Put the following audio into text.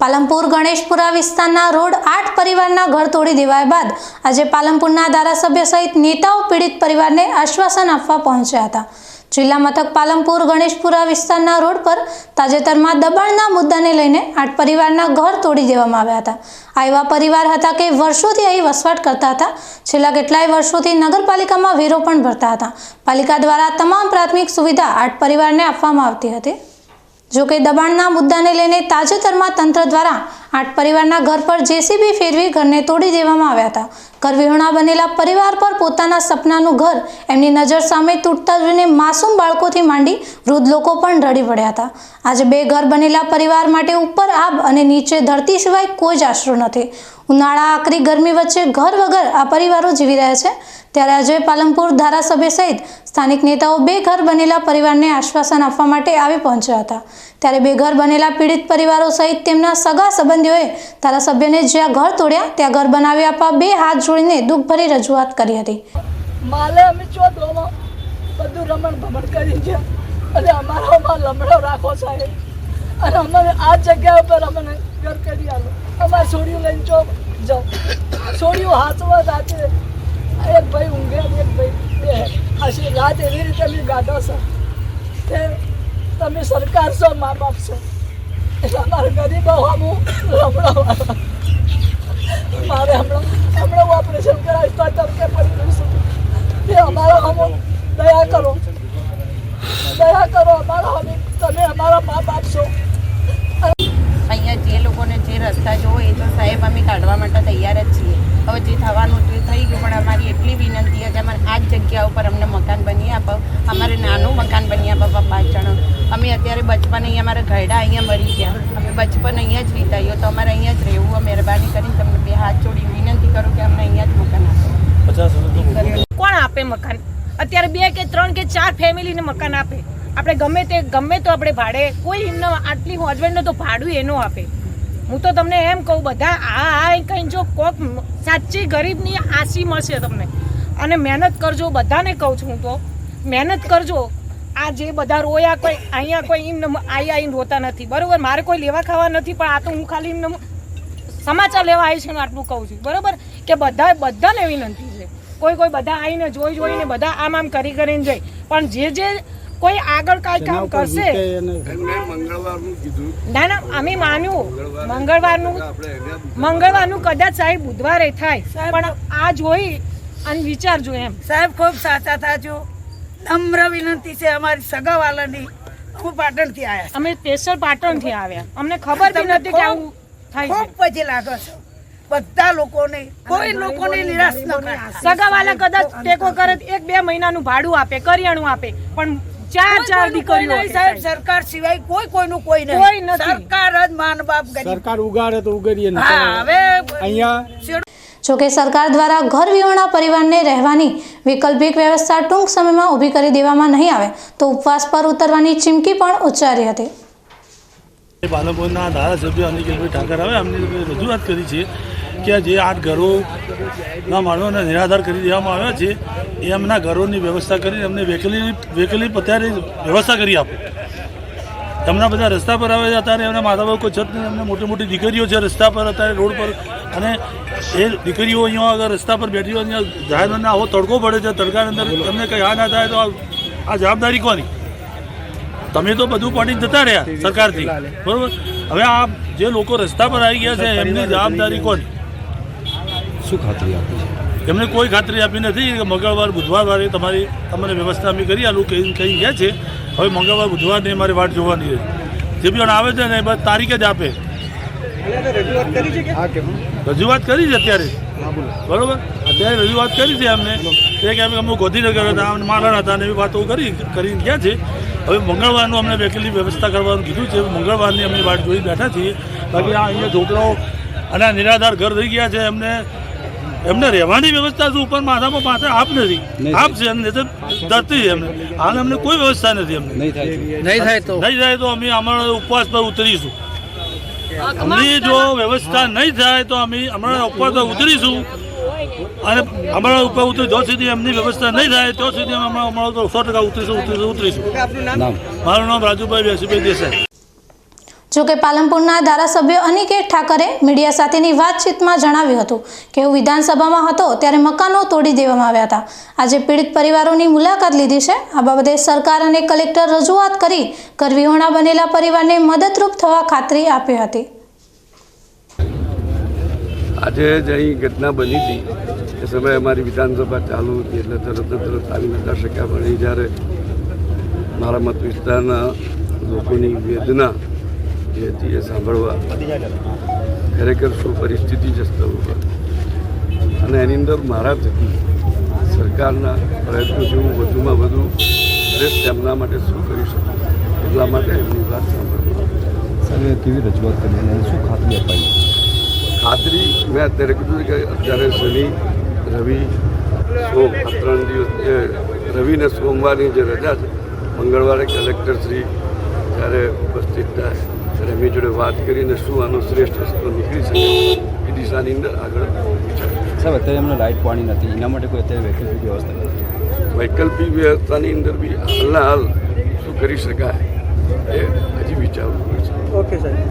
પાલનપુર ગણેશપુરા વિસ્તારના રોડ આઠ પરિવારના ઘર તોડી દેવાયા બાદ આજે પાલનપુરના ધારાસભ્ય સહિત નેતાઓ પીડિત પરિવારને આશ્વાસન આપવા પહોંચ્યા હતા. જિલ્લા મથક પાલમપુર ગણેશપુરા વિસ્તારના રોડ પર તાજેતરમાં દબાણના મુદ્દાને લઈને આઠ પરિવારના ઘર તોડી દેવામાં આવ્યા હતા. આ એવા પરિવાર હતા કે વર્ષોથી અહીં વસવાટ કરતા હતા. છેલ્લા કેટલાય વર્ષોથી નગરપાલિકામાં વેરો પણ ભરતા હતા. પાલિકા દ્વારા તમામ પ્રાથમિક સુવિધા આઠ પરિવારને આપવામાં આવતી હતી. જો કે દબાણના મુદ્દાને લઈને તાજેતરમાં તંત્ર દ્વારા આઠ પરિવારના ઘર પર જેસીબી ફેરવી ઘરને તોડી દેવામાં આવ્યા હતા. ઘર વિહોણા બનેલા પરિવાર પર પોતાના સપનાનું ઘર એમની નજર સામે તૂટતા જોઈને માસૂમ બાળકોથી માંડી વૃદ્ધ લોકો પણ રડી પડ્યા હતા. આજે બે ઘર બનેલા પરિવાર માટે ઉપર આબ અને નીચે ધરતી સિવાય કોઈ જ આશરો નથી. ઉનાળા, આકરી, ગરમી વચ્ચે ઘર વગર આ પરિવારો જીવી રહ્યા છે. ત્યારે આજે પાલનપુર ધારાસભ્ય સહિત સ્થાનિક નેતાઓ બે ઘર બનેલા પરિવારને આશ્વાસન આપવા માટે આવી પહોંચ્યા હતા. ત્યારે બે ઘર બનેલા પીડિત પરિવારો સહિત તેમના સગા સંબંધીઓએ ધારાસભ્યને જ્યાં ઘર તોડ્યા ત્યાં ઘર બનાવી આપવા બે હાથ જોડીને દુઃખભરી રજૂઆત કરી હતી. માલે અમે ચોથમાં બધું રમણ કરી છે. અને અમારામાં લમડો રાખો સાહેબ. અને અમને આ જગ્યા ઉપર અમને ઘર કરી આલો. અમારે છોડીઓ લઈને ચો જાઓ. છોડીઓ હાથમાં રાતે એક ભાઈ ઊંઘે એક ભાઈ બે આશી રાત એવી રીતે અમે ગાઢો છો. તે તમે સરકાર છો, મા બાપ છો. અમારા ગરીબો હમું હમણાં મારે હમણાં હમણાં ઓપરેશન કરાવીશ તો તમને પડી છું એ અમારો હમો દયા કરો દયા કરો અમારા હમી તમે અમારા મા બાપ છો અહીંયા જે લોકોને જે રસ્તા જોવો એ તો સાહેબ અમે કાઢવા માટે તૈયાર જ છીએ. હવે જે થવાનું તે થઈ ગયું પણ અમારી એટલી વિનંતી છે કે અમારે આ જ જગ્યા ઉપર અમને મકાન બની આપો. અમારે નાનું મકાન બની આપો પાંચ જણ. અમે અત્યારે બચપન અહીંયા અમારા ઘરડા અહીંયા મરી ગયા. અમે બચપન અહીંયા જ વિતાયો તો અમારે અહીંયા જ રહેવું મહેરબાની કરીને તમને બે હાથ જોડી વિનંતી કરું કે અમને અહીંયા જ મકાન આપો. કોણ આપે મકાન? અત્યારે બે કે ત્રણ કે ચાર ફેમિલીને મકાન આપે. આપણે ગમે તે ગમે તો આપણે ભાડે, કોઈ એમને આટલી હસબન્ડને તો ભાડું એનો આપે. હું તો તમને એમ કહું, બધા, આ આ કંઈ જો કોક સાચી ગરીબની આશી મળશે તમને. અને મહેનત કરજો, બધાને કહું છું હું તો. મહેનત કરજો. આ જે બધા રોયા કોઈ, અહીંયા કોઈ એમને આઈ આવીને રોતા નથી. બરાબર? મારે કોઈ લેવા ખાવા નથી, પણ આ તો હું ખાલી એમને સમાચાર લેવા આવી છું આટલું કહું છું. બરાબર? કે બધા બધાને વિનંતી છે. કોઈ કોઈ બધા આવીને જોઈ જોઈને બધા આમ આમ કરી કરીને જાય. પણ જે જે કોઈ આગળ કાંઈ કામ કરશે? ના ના અમે માન્યું. મંગળવારનું મંગળવારનું કદાચ સાહેબ બુધવારે થાય. પણ આ જોઈ અને વિચારજો એમ. સાહેબ ખૂબ સાચા થાજો નમ્ર વિનંતી છે અમારી સગાવાલાની. હું પાટણથી આવ્યા અમે સ્પેશિયલ પાટણથી આવ્યા. અમને ખબર બી નથી કે આવું થાય ખૂબ પછી લાગે છે. બધા લોકોને કોઈ લોકોને નિરાશ ન કરતા સગાવાલા કદાચ ટેકો કરે એક બે મહિનાનું ભાડું આપે કરિયાણું આપે. પણ ચાર ચાર દીકરીઓ સાહેબ સરકાર સિવાય કોઈ કોઈનું કોઈ નહીં. કોઈ નથી. સરકાર જ માન બાપ ગરીબ. સરકાર ઉગાડે તો ઉગાડીએ ને હા હવે અહીંયા જોકે સરકાર દ્વારા ઘર વિહોણા પરિવારને રહેવાની વૈકલ્પિક વ્યવસ્થા ટૂંક સમયમાં ઊભી કરી દેવામાં નહીં આવે તો ઉપવાસ પર ઉતરવાની ચીમકી પણ ઉચ્ચારી હતી. પાલનપુરના ધારાસભ્ય અનિકેલભાઈ ઠાકર હવે અમને રજૂઆત કરી છે કે જે આઠ ઘરોના માણસોને નિરાધાર કરી દેવામાં આવ્યા છે, એ એમના ઘરોની વ્યવસ્થા કરીને એમને વેકલી વેકલી અત્યારે વ્યવસ્થા કરી આપો. તમને બધા રસ્તા પર આવે છે, અત્યારે એમના માતા બાપ કોઈ છત નહીં, એમને મોટી મોટી દીકરીઓ છે રસ્તા પર, અત્યારે રોડ પર. અને એ દીકરીઓ અહીંયા આગળ રસ્તા પર બેઠી હોય જાહેર આવો તડકો પડે છે, તડકાની અંદર તમને કંઈ આ ના થાય તો આ જવાબદારી કોની? તમે તો બધું પાડી જતા રહ્યા સરકારથી. બરાબર? હવે આ જે લોકો રસ્તા પર આવી ગયા છે, એમની જવાબદારી કોની? શું ખાતરી આપી છે? એમને કોઈ ખાતરી આપી નથી કે મંગળવાર બુધવારવારે તમારી તમને વ્યવસ્થા અમે કરી આલું કહી કહી ગયા છે હવે મંગળવાર બુધવારની અમારી વાટ જોવાની છે. જે બી આવે છે ને એ બસ તારીખે જ આપે. રજૂઆત કરી છે અત્યારે? બરોબર? અત્યારે રજૂઆત કરી છે અમને. એ કે અમે અમે ગોધીનગર હતા અમને માલણ હતા અને એવી વાતો કરી કરી ગયા છે. હવે મંગળવારનું અમને વેકેલી વ્યવસ્થા કરવાનું કીધું છે. મંગળવારની અમે વાટ જોઈ બેઠા છીએ. બાકી આ અહીંયા છોકરાઓ અને આ નિરાધાર ઘર થઈ ગયા છે એમને એમને રહેવાની વ્યવસ્થા શું ઉપર માથામાં માથે આપ નથી. આપ છે એમને નહીં તો ધરતી છે એમને. હાલ અમને કોઈ વ્યવસ્થા નથી અમને નહીં થાય તો? નહીં થાય તો અમે અમારા ઉપવાસ પર ઉતરીશું. અમને જો વ્યવસ્થા નહીં થાય તો અમે અમારા ઉપવાસ પર ઉતરીશું. અને અમારા ઉપર ઉતરી જ્યાં સુધી એમની વ્યવસ્થા નહીં થાય ત્યાં સુધી અમે અમારા અમારા સો ટકા ઉતરીશું ઉતરીશું ઉતરીશું. મારું નામ રાજુભાઈ વ્યાસીભાઈ દેસાઈ. જોકે પાલનપુરના ધારાસભ્ય અનિકેત ઠાકરે મીડિયા સાથેની વાતચીતમાં જણાવ્યું હતું કે હું વિધાનસભામાં હતો ત્યારે મકાનો તોડી દેવામાં આવ્યા હતા. આજે પીડિત પરિવારોની મુલાકાત લીધી છે. આ બાબતે સરકાર અને કલેક્ટર રજૂઆત કરી કરવિહોણા બનેલા પરિવારને મદદરૂપ થવા ખાતરી આપી હતી. આજે જે અહીં ઘટના બની હતી. એ સમયે અમારી વિધાનસભા ચાલુ હતી એટલે તરત તરત આવી નતા શક્યા. પણ એ જ્યારે મારા મત વિસ્તારના લોકોની વેદના જે હતી એ સાંભળવા. ખરેખર શું પરિસ્થિતિ છે સ્થળ અને એની અંદર મારા થકી સરકારના પ્રયત્નો જેવું વધુમાં વધુ તેમના માટે શું કરી શકું? એટલા માટે એમની વાત સાંભળવા. સાહેબે કેવી રજૂઆત કરી? અને શું ખાતરી અપાઈ? ખાતરી મેં અત્યારે કીધું છે કે અત્યારે શનિ રવિ સોમ આ ત્રણ દિવસ રવિને રવિ ને સોમવારની જે રજા છે મંગળવારે કલેક્ટર શ્રી જ્યારે ઉપસ્થિત થાય. ત્યારે એમની જોડે વાત કરીને શું આનો શ્રેષ્ઠ રસ્તો નીકળી શકે. એ દિશાની અંદર આગળ. સાહેબ અત્યારે એમને લાઇટ પાણી નથી. એના માટે કોઈ અત્યારે વૈકલ્પિક વ્યવસ્થા નથી. વૈકલ્પિક વ્યવસ્થાની અંદર બી હાલના હાલ શું કરી શકાય એ હજી વિચારવું પડશે. ઓકે સાહેબ